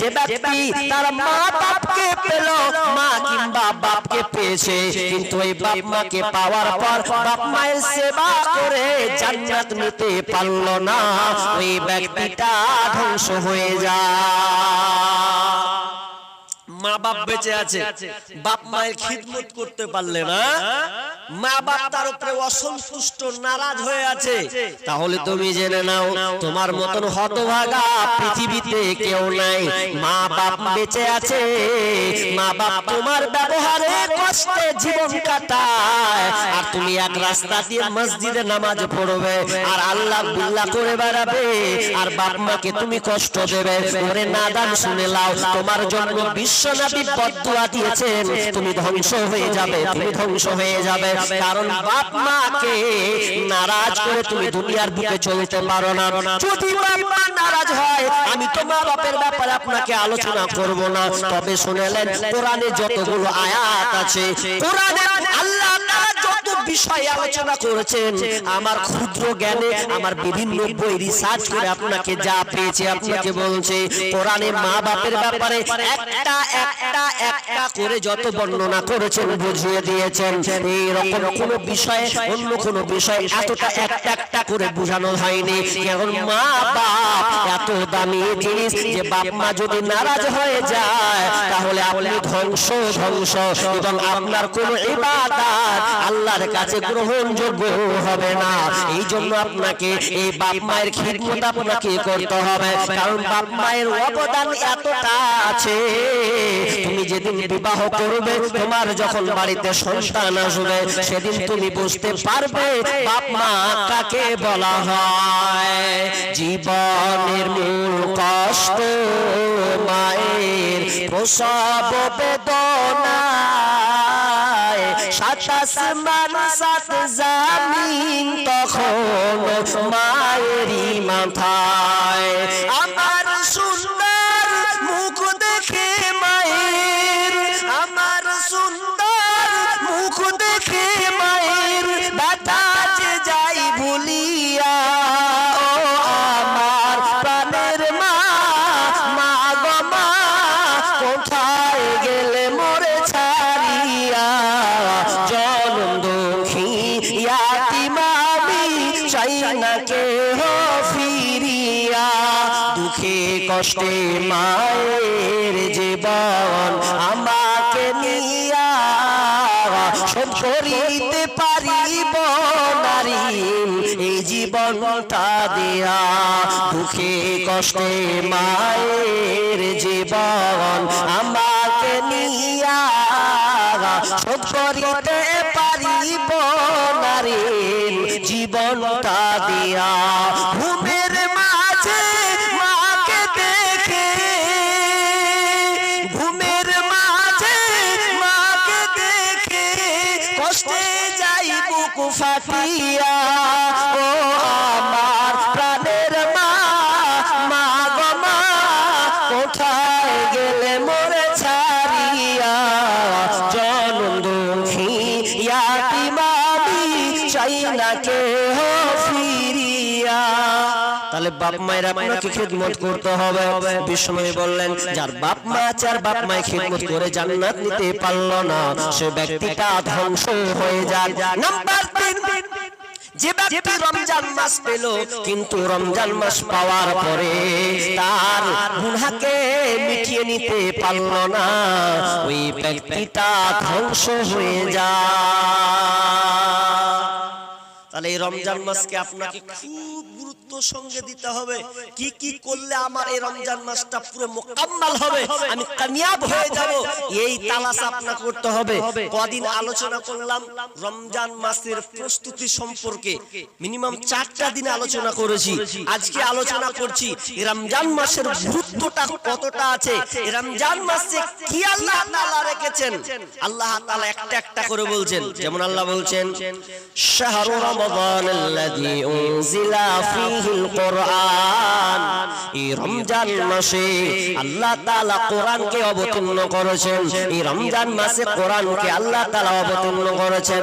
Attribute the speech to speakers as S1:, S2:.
S1: যে ব্যক্তি তার মা বাপকে পেল, মা কিংবা বাপকে পেয়েছে, কিন্তু ওই বাপ মাকে পাওয়ার পর বাপ মায়ের সেবা করে জান্নাত নিতে পারল না। ওই ব্যক্তিটা ধ্বংস হয়ে যায়। মা বাপ বেঁচে আছে, বাপ মায়ের খিদমত করতে পারলে না। নারাজ হয়ে আছে। তাহলে তুমি জেনে নাও, তোমার মতন হতভাগা পৃথিবীতে কেউ নাই। মা বাপ বেঁচে আছে। মা বাপ তোমার ব্যবহারে কষ্টে জীবন কাটায়। তুমি এক রাস্তা দিয়ে মসজিদে নামাজ পড়বে আর আল্লাহ বিল্লাহ করে বেড়াবে আর বাপ মাকে তুমি কষ্ট দেবে। ওরে নাদান শুনে লাও, তোমার জন্য বিশ্বনাথী বদুয়া দিয়েছেন, তুমি ধ্বংস হয়ে যাবে, তুমি ধ্বংস হয়ে যাবে। কারণ বাপ মাকে নারাজ করে তুমি দুনিয়ার বুকে চলতে পারো না। যদি বাপ মা নারাজ হয়, আমি তো মা বাপের ব্যাপারে আপনাকে আলোচনা করব না। তবে শুনেলেন কোরআনে যতগুলো আয়াত আছে, কোরআনে আল্লাহ বিষয়ে আলোচনা করেছেন। আমার ক্ষুদ্র জ্ঞানে আমার বিভিন্ন বই রিসার্চ করে আপনাকে যা পেয়েছে আপনাকে বলছে কোরআনে মা বাপের ব্যাপারে একটা একটা একটা করে যত বর্ণনা করেছেন বুঝিয়ে দিয়েছেন। এই রকম কোন বিষয়ে অন্য কোন বিষয় এতটা একটা একটা করে বোঝানো হয়নি। কারণ মা বাপ এত দামি জিনিস যে বাপ মা যদি নারাজ হয়ে যায়। আপনি ধ্বংস ধ্বংস। এবং আপনার কোন ইবাদত আল্লাহর কাছে গ্রহণযোগ্য হবে না। এই জন্য আপনাকে এই বাপ মায়ের খিদমত আপনাকে করতে হবে। কারণ বাপ মায়ের অবদান এতটা আছে। তুমি যেদিন বিবাহ করবে, তোমার যখন বাড়িতে সন্তান আসবে, সেদিন তুমি বুঝতে পারবে বাপ মা কাকে বলা হয়। জীবনের মূল কষ্ট প্রসব বেদনায় সাতাশ মান সাত জামিন কষ্টে মায়ের জীবন আমাকে নিয়া শোধ করিতে পারিব নারী এই জীবনটা দিয়া। দুঃখে কষ্টে মায়ের জীবন আমাকে নিয়া শোধ করিতে পারিব নারী জীবনটা দিয়া। কষ্টে যাই বুক ফাটিয়া, ও আমার প্রাণের মা মা গো মা, কোথায় গেলে মোরে ছাড়িয়া? জনম দুঃখী ইয়াতিমামি চাই না কেহ ফিরিয়া। তাহলে বাপ মায়ের আপনাকে খিদমত করতে হবে? বিষ্ণু বললেন, যার বাপ মা আছে আর বাপ মায়ের খিদমত করে জান্নাত নিতে পারল না, সে ব্যক্তিটা ধ্বংস হয়ে যায় নাম্বার তিন, যে ব্যক্তি রমজান মাস পেল, কিন্তু রমজান মাস পাওয়ার পরে তার গুনাহকে মিটিয়ে নিতে পারল না, ওই ব্যক্তিটা ধ্বংস হয়ে যায় তাহলে এই রমজান মাসকে আপনাকে খুব গুরুত্ব সঙ্গে দিতে হবে। কি কি করলে আমার এই রমজান মাসটা পুরো মোকাম্মাল হবে? আমি কামিয়াব হয়ে যাব। এই তালাশ আপনাকে করতে হবে। কদিন আলোচনা করলাম রমজান মাসের প্রস্তুতি সম্পর্কে। মিনিমাম চারটা দিন আলোচনা করেছি। আজকে আলোচনা করছি। রমজান মাসের গুরুত্বটা কতটা আছে? রমজান মাসে কি আল্লাহ তাআলা রেখেছেন? আল্লাহ তাআলা একটা একটা করে বলছেন। যেমন আল্লাহ বলছেন শাহরু রমাদান আল্লাযী উনজিলা ফীহিল কোরআন। এই রমজান মাসে আল্লাহ তাআলা কোরআনকে অবতীর্ণ করেছেন। এই রমজান মাসে কোরআনকে আল্লাহ তাআলা অবতীর্ণ করেছেন।